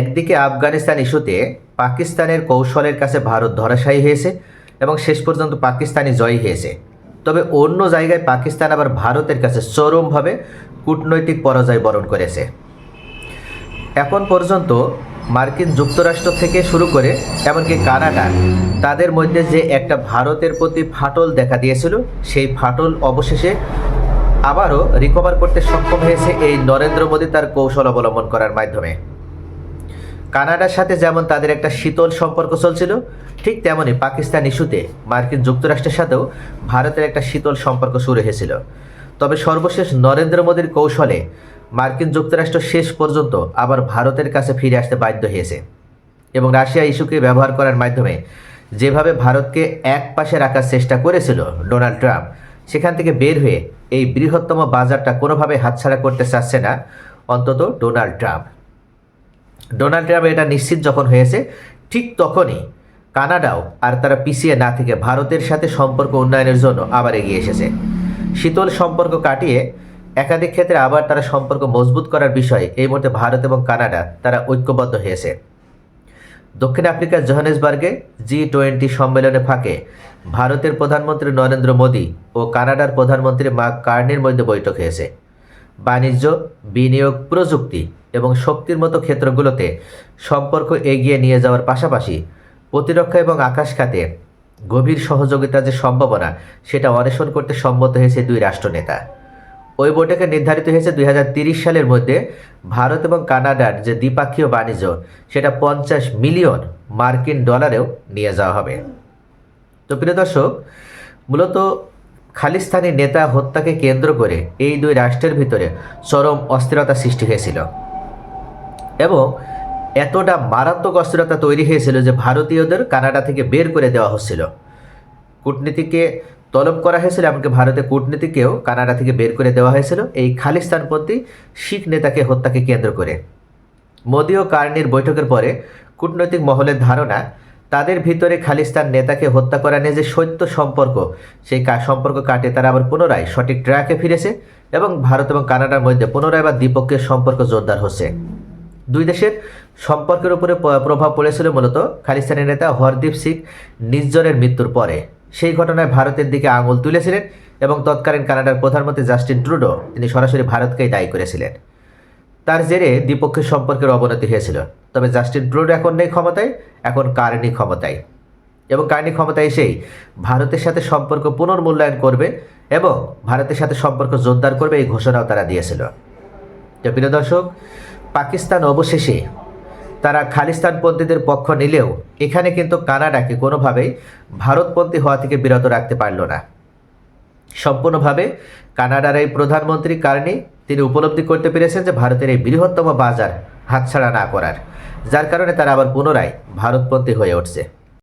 একদিকে আফগানিস্তান ইস্যুতে পাকিস্তানের কৌশলের কাছে ভারত ধরাশায়ী হয়েছে এবং শেষ পর্যন্ত পাকিস্তানি জয়ী হয়েছে। তবে অন্য জায়গায় পাকিস্তান আবার ভারতের কাছে চরমভাবে কূটনৈতিক পরাজয় বরণ করেছে। এখন পর্যন্ত মার্কিন যুক্তরাষ্ট্র থেকে শুরু করে এমনকি কানাডা, তাদের মধ্যে যে একটা ভারতের প্রতি ফাটল দেখা দিয়েছিল, সেই ফাটল অবশেষে আবারও রিকভার করতে সক্ষম হয়েছে এই নরেন্দ্র মোদী তার কৌশল অবলম্বন করার মাধ্যমে। কানাডার সাথে যেমন তাদের একটা শীতল সম্পর্ক চলছিল, ঠিক তেমনই পাকিস্তান ইস্যুতে মার্কিন যুক্তরাষ্ট্রের সাথেও ভারতের একটা শীতল সম্পর্ক শুরু হয়েছিল। তবে সর্বশেষ নরেন্দ্র মোদীর কৌশলে মার্কিন যুক্তরাষ্ট্র শেষ পর্যন্ত আবার ভারতের কাছে ফিরে আসতে বাধ্য হয়েছে এবং রাশিয়া ইস্যুকে ব্যবহার করার মাধ্যমে যেভাবে ভারতকে এক পাশে রাখার চেষ্টা করেছিল ডোনাল্ড ট্রাম্প, সেখান থেকে বের হয়ে এই বৃহত্তম বাজারটা কোনোভাবে হাতছাড়া করতে চাচ্ছে না অন্তত ডোনাল্ড ট্রাম্প। ডোনাল্ড ট্রাম্প এটা নিশ্চিত যখন হয়েছে, ঠিক তখনই কানাডাও আর তারা পিছিয়ে না থেকে ভারতের সাথে সম্পর্ক উন্নয়নের জন্য আবার এগিয়ে এসেছে। শীতল সম্পর্ক কাটিয়ে একাধিক ক্ষেত্রে আবার তারা সম্পর্ক মজবুত করার বিষয়ে এই মুহূর্তে ভারত এবং কানাডা তারা ঐক্যবদ্ধ হয়েছে। দক্ষিণ আফ্রিকার জোহানেসবার্গে জি টোয়েন্টি সম্মেলনে ফাঁকে ভারতের প্রধানমন্ত্রী নরেন্দ্র মোদী ও কানাডার প্রধানমন্ত্রী মার্ক কার্নির মধ্যে বৈঠক হয়েছে। বাণিজ্য, বিনিয়োগ, প্রযুক্তি এবং শক্তির মতো ক্ষেত্রগুলোতে সম্পর্ক এগিয়ে নিয়ে যাওয়ার পাশাপাশি প্রতিরক্ষা এবং আকাশ খাতে গভীর সহযোগিতার যে সম্ভাবনা, সেটা অন্বেষণ করতে সম্মত হয়েছে দুই রাষ্ট্রনেতা। ওই বৈঠকে নির্ধারিত হয়েছে দুই সালের মধ্যে ভারত এবং কানাডার যে দ্বিপাক্ষীয় বাণিজ্য, সেটা পঞ্চাশ মিলিয়ন মার্কিন ডলারেও নিয়ে যাওয়া হবে। তো প্রিয় দর্শক, মূলত খালিস্তানি নেতা হত্যাকে কেন্দ্র করে এই দুই রাষ্ট্রের ভিতরে চরম অস্থিরতা সৃষ্টি হয়েছিল। এবং এতটা মারাত্মক অস্থিরতা তৈরি হয়েছিল যে ভারতীয়দের কানাডা থেকে বের করে দেওয়া হচ্ছিল। কূটনীতিকে তলব করা হয়েছিল, এমনকি ভারতের কূটনীতিকেও কানাডা থেকে বের করে দেওয়া হয়েছিল এই খালিস্তানপন্থী শিখ নেতাকে হত্যাকে কেন্দ্র করে। মোদী ও কার্নির বৈঠকের পরে কূটনৈতিক মহলের ধারণা তাদের ভিতরে খালিস্তান নেতাকে হত্যা করা নিয়ে যে সত্য সম্পর্ক, সেই সম্পর্ক কাটে তারা আবার পুনরায়। সঠিক ট্র্যাকে ফিরেছে এবং ভারত এবং কানাডার মধ্যে পুনরায় বা দ্বিপক্ষের সম্পর্ক জোরদার হচ্ছে। দুই দেশের সম্পর্কের উপরে প্রভাব পড়েছিল মূলত খালিস্তানি নেতা হরদীপ সিং নির্জনের মৃত্যুর পরে। সেই ঘটনায় ভারতের দিকে আঙুল তুলেছিলেন এবং তৎকালীন কানাডার প্রধানমন্ত্রী জাস্টিন ট্রুডো, তিনি সরাসরি ভারতকেই দায়ী করেছিলেন। তার জেরে দ্বিপক্ষের সম্পর্কের অবনতি হয়েছিল। তবে জাস্টিন ট্রুডো এখন নেই ক্ষমতায়, এখন কার্নি ক্ষমতায়। এবং কার্নি ক্ষমতায় এসেই ভারতের সাথে সম্পর্ক পুনর্মূল্যায়ন করবে এবং ভারতের সাথে সম্পর্ক জোরদার করবে এই ঘোষণাও তারা দিয়েছিল। তো প্রিয় দর্শক, পাকিস্তান অবশেষে তারা খালিস্তানপন্থীদের পক্ষ নিলেও এখানে কিন্তু কানাডাকে কোনোভাবেই ভারতপন্থী হওয়া থেকে বিরত রাখতে পারল না। সম্পূর্ণভাবে কানাডার এই প্রধানমন্ত্রী কার্নি তিনি উপলব্ধি করতে পেরেছেন যে ভারতের এই বৃহত্তম বাজার হাতছাড়া না করার। যার কারণে তারা আবার পুনরায় ভারতপন্থী হয়ে উঠছে।